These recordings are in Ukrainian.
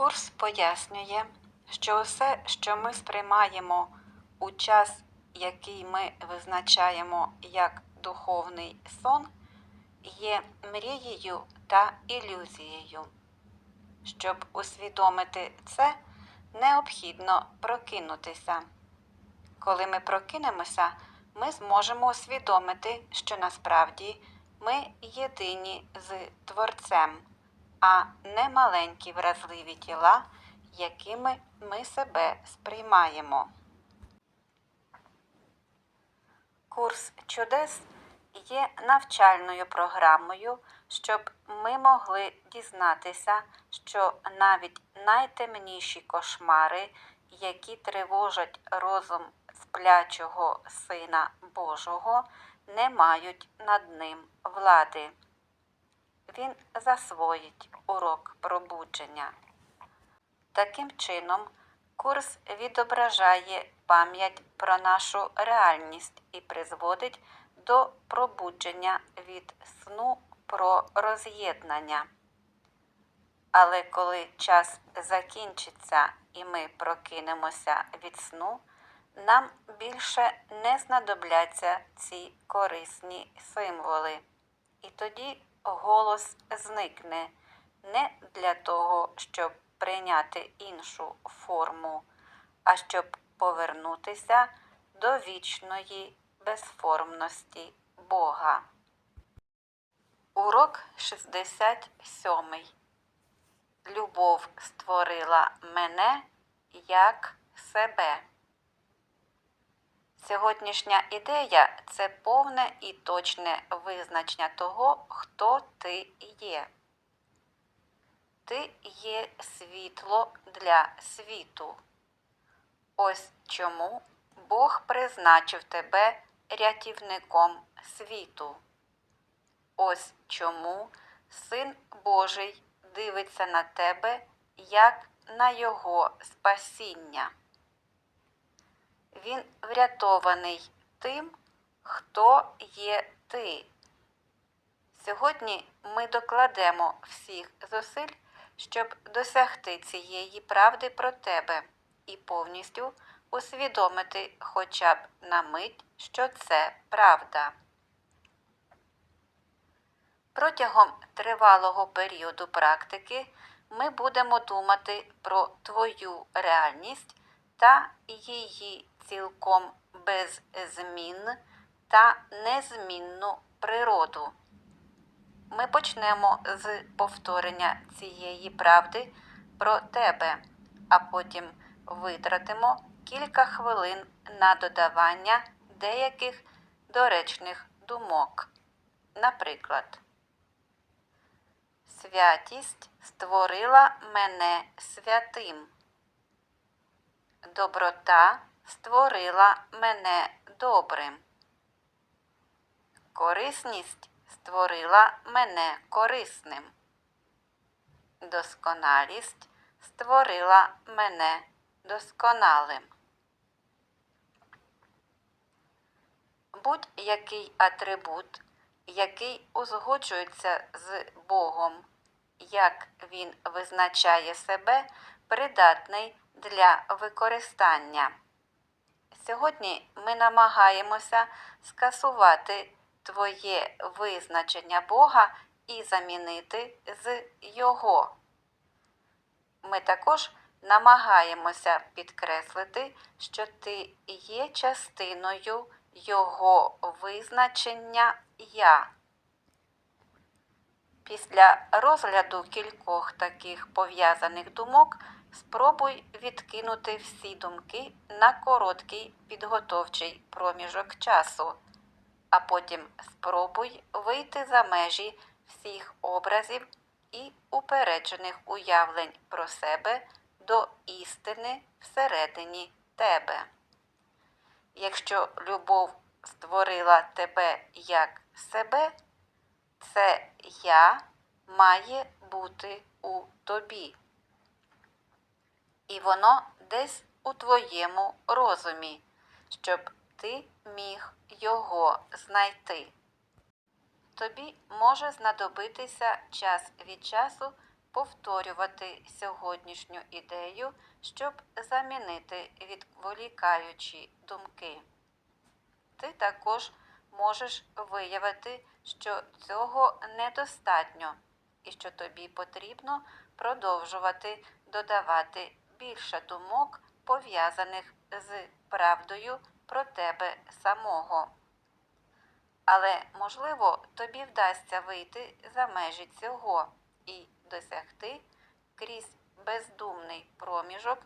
Курс пояснює, що усе, що ми сприймаємо у час, який ми визначаємо як духовний сон, є мрією та ілюзією. Щоб усвідомити це, необхідно прокинутися. Коли ми прокинемося, ми зможемо усвідомити, що насправді ми єдині з Творцем, а не маленькі вразливі тіла, якими ми себе сприймаємо. Курс чудес є навчальною програмою, щоб ми могли дізнатися, що навіть найтемніші кошмари, які тривожать розум сплячого Сина Божого, не мають над ним влади. Він засвоїть урок пробудження. Таким чином, курс відображає пам'ять про нашу реальність і призводить до пробудження від сну про роз'єднання. Але коли час закінчиться і ми прокинемося від сну, нам більше не знадобляться ці корисні символи. І тоді голос зникне не для того, щоб прийняти іншу форму, а щоб повернутися до вічної безформності Бога. Урок 67. Любов створила мене як себе. Сьогоднішня ідея це повне і точне визначення того, хто ти є. Ти є світло для світу. Ось чому Бог призначив тебе рятівником світу. Ось чому Син Божий дивиться на тебе як на Його спасіння. Він врятований тим, хто є ти. Сьогодні ми докладемо всіх зусиль, щоб досягти цієї правди про тебе і повністю усвідомити хоча б на мить, що це правда. Протягом тривалого періоду практики ми будемо думати про твою реальність та її цілком без змін та незмінну природу. Ми почнемо з повторення цієї правди про тебе, а потім витратимо кілька хвилин на додавання деяких доречних думок. Наприклад, святість створила мене святим. Доброта створила мене добрим. Корисність створила мене корисним. Досконалість створила мене досконалим. Будь-який атрибут, який узгоджується з Богом, як він визначає себе, придатний для використання. Сьогодні ми намагаємося скасувати твоє визначення Бога і замінити з Його. Ми також намагаємося підкреслити, що ти є частиною Його визначення Я. Після розгляду кількох таких пов'язаних думок спробуй відкинути всі думки на короткий підготовчий проміжок часу, а потім спробуй вийти за межі всіх образів і упереджених уявлень про себе до істини всередині тебе. Якщо любов створила тебе як себе, це я має бути у тобі. І воно десь у твоєму розумі, щоб ти міг його знайти. Тобі може знадобитися час від часу повторювати сьогоднішню ідею, щоб замінити відволікаючі думки. Ти також можеш виявити, що цього недостатньо і що тобі потрібно продовжувати додавати більше думок, пов'язаних з правдою про тебе самого. Але, можливо, тобі вдасться вийти за межі цього і досягти крізь бездумний проміжок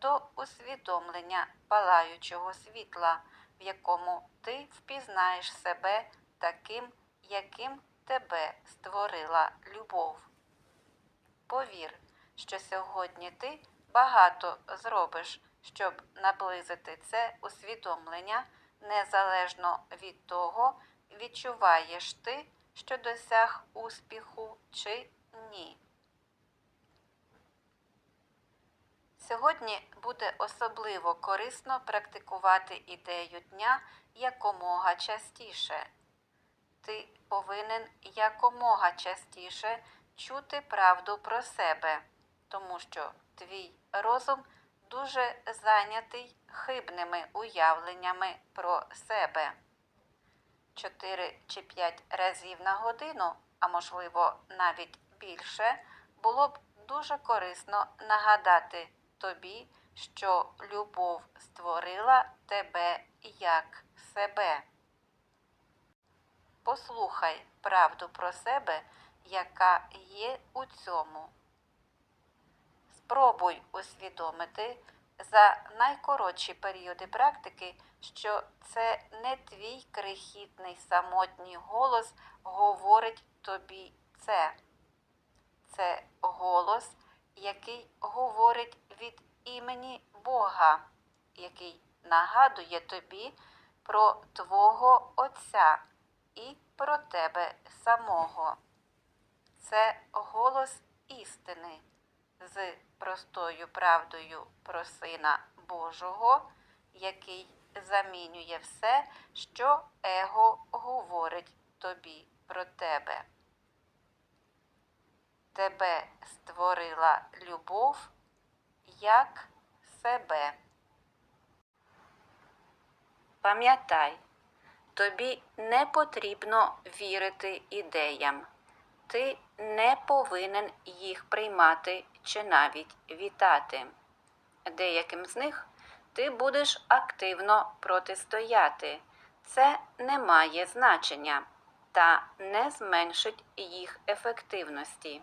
до усвідомлення палаючого світла, в якому ти впізнаєш себе таким, яким тебе створила любов. Повір, що сьогодні ти багато зробиш, щоб наблизити це усвідомлення незалежно від того, відчуваєш ти, що досяг успіху чи ні. Сьогодні буде особливо корисно практикувати ідею дня якомога частіше. Ти повинен якомога частіше чути правду про себе, тому що твій розум дуже зайнятий хибними уявленнями про себе. 4 чи 5 разів на годину, а можливо навіть більше, було б дуже корисно нагадати тобі, що любов створила тебе як себе. Послухай правду про себе, яка є у цьому. Спробуй усвідомити за найкоротші періоди практики, що це не твій крихітний самотній голос говорить тобі це. Це голос, який говорить від імені Бога, який нагадує тобі про Твого Отця і про тебе самого. Це голос істини з простою правдою про Сина Божого, який замінює все, що Его говорить тобі про тебе. Тебе створила любов як себе. Пам'ятай, тобі не потрібно вірити ідеям. Ти не повинен їх приймати чи навіть вітати. Деяким з них ти будеш активно протистояти. Це не має значення та не зменшить їх ефективності.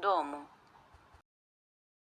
Domo.